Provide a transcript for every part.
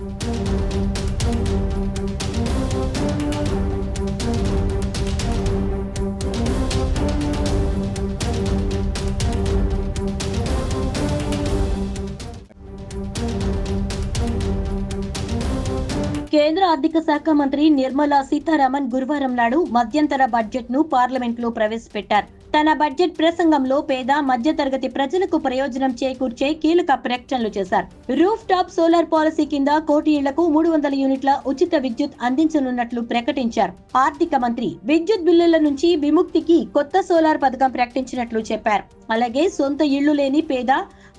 Thank you. కేంద్ర ఆర్థిక శాఖ మంత్రి నిర్మలా సీతారామన్ గురువారం నాడు మధ్యంతర బడ్జెట్ను పార్లమెంట్లో ప్రవేశపెట్టారు. తన బడ్జెట్ ప్రసంగంలో పేద మధ్యతరగతి ప్రజలకు ప్రయోజనం చేకూర్చే కీలక ప్రకటనలు చేశారు. రూఫ్ టాప్ సోలార్ పాలసీ కింద కోటి ఇళ్ళకు మూడు వందల యూనిట్ల ఉచిత విద్యుత్ అందించనున్నట్లు ప్రకటించారు. ఆర్థిక మంత్రి విద్యుత్ బిల్లుల నుంచి విముక్తికి కొత్త సోలార్ పథకం ప్రకటించినట్లు చెప్పారు. అలాగే సొంత ఇళ్ళు లేని పేద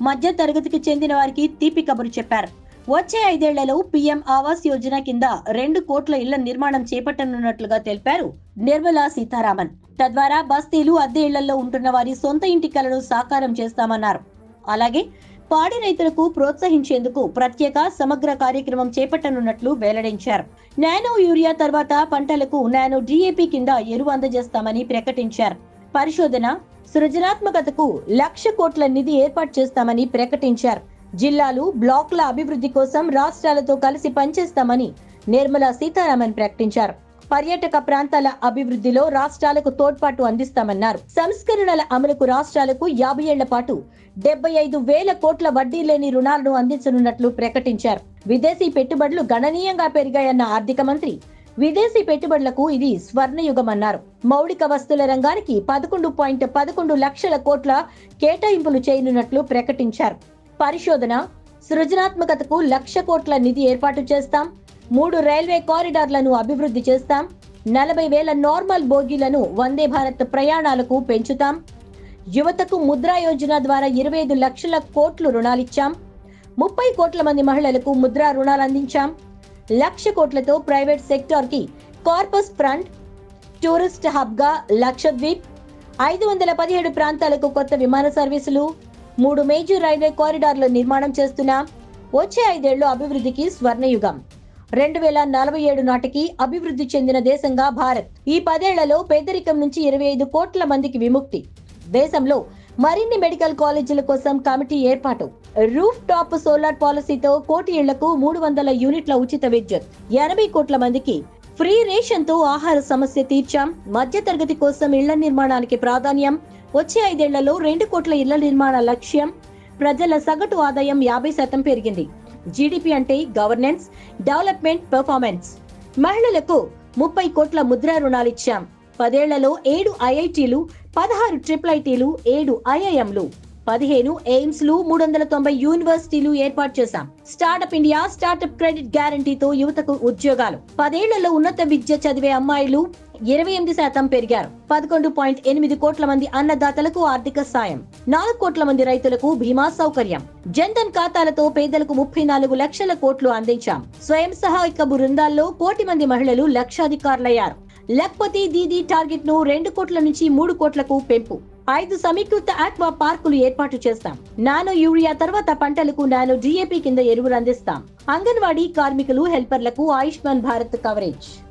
మధ్య తరగతికి చెందిన వారికి తీపి కబురు చెప్పారు. వచ్చే ఐదేళ్ళలో పీఎం ఆవాస్ యోజన కింద రెండు కోట్ల ఇళ్ళ నిర్మాణం చేపట్టనున్నట్లుగా తెలిపారు నిర్మలా సీతారామన్. తద్వారా బస్తీలు అద్దె ఇళ్ళలో ఉంటున్న వారి సొంత ఇంటి కలను సాకారం చేస్తామన్నారు. అలాగే పాడి రైతులకు ప్రోత్సహించేందుకు ప్రత్యేక సమగ్ర కార్యక్రమం చేపట్టనున్నట్లు వెల్లడించారు. నానో యూరియా తర్వాత పంటలకు నానో డిఏపి కింద ఎరువు అందజేస్తామని ప్రకటించారు. పరిశోధన సృజనాత్మకతకు లక్ష కోట్ల నిధి ఏర్పాటు చేస్తామని ప్రకటించారు. జిల్లాలు బ్లాక్ల అభివృద్ధి కోసం రాష్ట్రాలతో కలిసి పనిచేస్తామని నిర్మలా సీతారామన్ ప్రకటించారు. పర్యాటక ప్రాంతాల అభివృద్ధిలో రాష్ట్రాలకు తోడ్పాటు అందిస్తామన్నారు. సంస్కరణల అమలుకు రాష్ట్రాలకు యాభై ఏళ్ళ పాటు డెబ్బై ఐదు వేల కోట్ల వడ్డీ లేని రుణాలను అందించనున్నట్లు ప్రకటించారు. విదేశీ పెట్టుబడులు గణనీయంగా పెరిగాయన్న ఆర్థిక మంత్రి విదేశీ పెట్టుబడులకు ఇది స్వర్ణయుగమన్నారు. మౌలిక వస్తువుల రంగానికి పదకొండు పాయింట్ పదకొండు లక్షల కోట్ల కేటాయింపులు చేయనున్నట్లు ప్రకటించారు. పరిశోధన సృజనాత్మకతకు లక్ష కోట్ల నిధి ఏర్పాటు చేస్తాం. మూడు రైల్వే కారిడార్లను అభివృద్ధి చేస్తాం. నలభై వేల నార్మల్ బోగీలను వందే భారత్ ప్రయాణాలకు పెంచుతాం. యువతకు ముద్రా యోజన ద్వారా ఇరవై ఐదు లక్షల కోట్లు రుణాలిచ్చాం. ముప్పై కోట్ల మంది మహిళలకు ముద్రా రుణాలు అందించాం. లక్ష కోట్లతో ప్రైవేట్ సెక్టార్కి కార్పస్ ఫ్రంట్ టూరిస్ట్ హబ్గా లక్షద్వీప్ ఐదు వందల పదిహేడు ప్రాంతాలకు కొత్త విమాన సర్వీసులు మూడు మేజర్ రైల్వే కారిడార్ల నిర్మాణం చేస్తున్నాం వచ్చే ఐదేళ్ళు అభివృద్ధికి స్వర్ణయుగం. రెండు వేల నలభై ఏడు నాటికి అభివృద్ధి చెందిన దేశంగా భారత్. ఈ పదేళ్ళలో పేదరికం నుంచి ఇరవై ఐదు కోట్ల మందికి విముక్తి. దేశంలో మరిన్ని మెడికల్ కాలేజీల కోసం కమిటీ ఏర్పాటు. రూఫ్ టాప్ సోలార్ పాలసీతో కోటి ఇళ్ళకు మూడు వందల యూనిట్ల ఉచిత విద్యుత్. ఎనభై కోట్ల మందికి ఫ్రీ రేషన్తో ఆహార సమస్య తీర్చాం. మధ్యతరగతి కోసం ఇళ్ళ నిర్మాణానికి ప్రాధాన్యం. వచ్చే ఐదేళ్ళలో రెండు కోట్ల ఇళ్ళ నిర్మాణ లక్ష్యం ప్రజల సగటు ఆదాయం యాభై శాతం పెరిగింది. జీడిపి అంటే గవర్నెన్స్ డెవలప్మెంట్ పెర్ఫార్మెన్స్. మహిళలకు ముప్పై కోట్ల ముద్రా రుణాలిచ్చాం. పదేళ్ళలో ఏడు ఐఐటీలు పదహారు ట్రిపుల్ ఐటీలు ఏడు ఐఐఎంలు. పదిహేను ఎయిమ్స్లు మూడు వందల తొంభై యూనివర్సిటీలు ఏర్పాటు చేశాం. స్టార్టప్ ఇండియా స్టార్టప్ క్రెడిట్ గ్యారంటీతో యువతకు ఉద్యోగాలు. పదేళ్ళలో ఉన్నత విద్య చదివే అమ్మాయిలు ఇరవై ఎనిమిది శాతం పెరిగారు. పదకొండు పాయింట్ ఎనిమిది కోట్ల మంది అన్నదాతలకు ఆర్థిక సాయం. నాలుగు కోట్ల మంది రైతులకు బీమా సౌకర్యం. జన్ధన్ ఖాతాలతో పేదలకు ముప్పై నాలుగు లక్షల కోట్లు అందించాం. స్వయం సహాయక బృందాల్లో కోటి మంది మహిళలు లక్షాధికారులయ్యారు. లక్పతి దీదీ టార్గెట్ను రెండు కోట్ల నుంచి మూడు కోట్లకు పెంపు. ఐదు సమీకృత ఆక్వా పార్కులు ఏర్పాటు చేస్తాం. నానో యూరియా తర్వాత పంటలకు నానో డిఏపి కింద ఎరువులు అందిస్తాం. అంగన్వాడీ కార్మికులు హెల్పర్లకు Ayushman Bharat coverage.